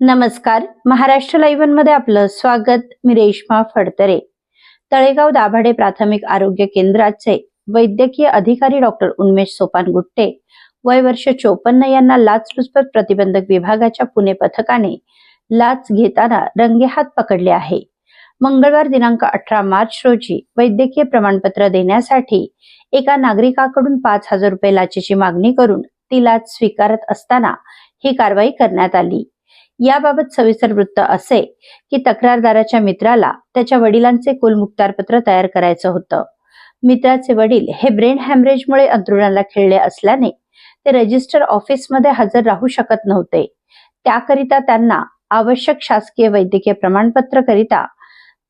नमस्कार. महाराष्ट्र लाईव्हनमध्ये आपलं स्वागत. मी रेश्मा फडतरे. तळेगाव दाभाडे प्राथमिक आरोग्य केंद्राचे वैद्यकीय अधिकारी डॉक्टर उन्मेश सोपान गुट्टे वय वर्ष चोपन्न यांना लाचलुचपत प्रतिबंधक विभागाच्या पुणे पथकाने लाच घेताना रंगेहात पकडले आहे. मंगळवार दिनांक अठरा मार्च रोजी वैद्यकीय प्रमाणपत्र देण्यासाठी एका नागरिकाकडून पाच हजार रुपये लाचेची मागणी करून ती लाच स्वीकारत असताना ही कारवाई करण्यात आली. याबाबत सविस्तर वृत्त असे की तक्रारदाराच्या मित्राला त्याच्या वडिलांचे कुलमुक्तारपत्र तयार करायचं होतं. मित्राचे वडील हे ब्रेन हॅमरेजमुळे अंतरुणाला खेळले असल्याने ते रजिस्टर ऑफिसमध्ये हजर राहू शकत नव्हते. त्याकरिता त्यांना आवश्यक शासकीय वैद्यकीय प्रमाणपत्र करिता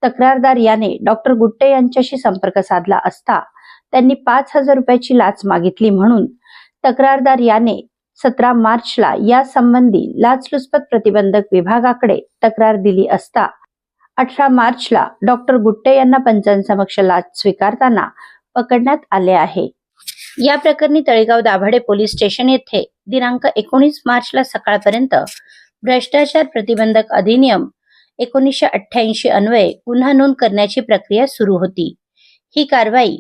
तक्रारदार याने डॉक्टर गुट्टे यांच्याशी संपर्क साधला असता त्यांनी पाच हजार रुपयाची लाच मागितली म्हणून तक्रारदार याने सतरा मार्चला या संबंधी लाचलुचपत प्रतिबंधक विभागाकडे तक्रार दिली असता अठरा मार्चला डॉक्टर गुट्टे यांना पंचांसमक्ष लाच स्वीकारताना पकडण्यात आले आहे. या प्रकरणी तळेगाव दाभाडे पोलीस स्टेशन येथे दिनांक एकोणीस मार्चला सकाळपर्यंत भ्रष्टाचार प्रतिबंधक अधिनियम एकोणीसशे अठ्ठ्याऐंशी अन्वये गुन्हा नोंद करण्याची प्रक्रिया सुरू होती. ही कारवाई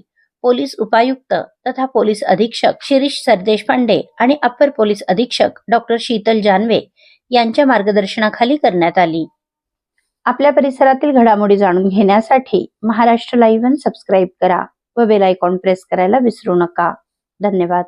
पोलीस उपायुक्त तथा पोलीस अधीक्षक शिरीष सरदेशपांडे आणि अप्पर पोलीस अधीक्षक डॉक्टर शीतल जानवे यांच्या मार्गदर्शनाखाली करण्यात आली. आपल्या परिसरातील घडामोडी जाणून घेण्यासाठी महाराष्ट्र लाईव्ह सबस्क्राईब करा व बेल आयकॉन प्रेस करायला विसरू नका. धन्यवाद.